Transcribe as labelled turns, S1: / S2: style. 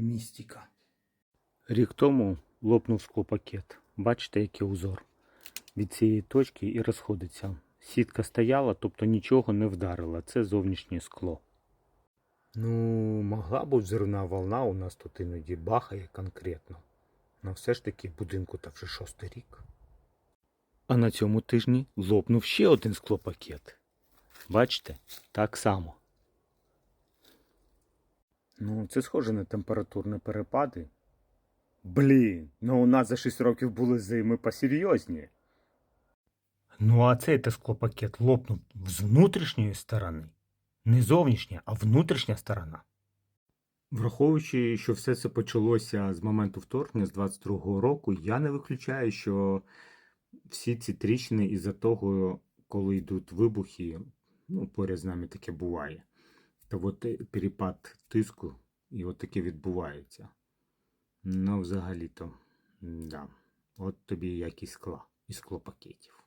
S1: Містика.
S2: Рік тому лопнув склопакет. Бачите, який узор? Від цієї точки і розходиться. Сітка стояла, тобто нічого не вдарила. Це зовнішнє скло.
S1: Ну, могла б взривна волна у нас тут іноді бахає конкретно. Но все ж таки будинку та вже шостий рік.
S2: А на цьому тижні лопнув ще один склопакет. Бачите, так само.
S1: Ну, це схоже на температурні перепади. Блін, ну у нас за 6 років були зими посерйозні.
S2: Ну а цей та склопакет лопнув з внутрішньої сторони. Не зовнішня, а внутрішня сторона.
S1: Враховуючи, що все це почалося з моменту вторгнення з 22-го року, я не виключаю, що всі ці тріщини із-за того, коли йдуть вибухи, ну, поряд з нами таке буває. То от е, перепад тиску і от таке відбувається. Ну, взагалі-то, да. От тобі якість скла і склопакетів.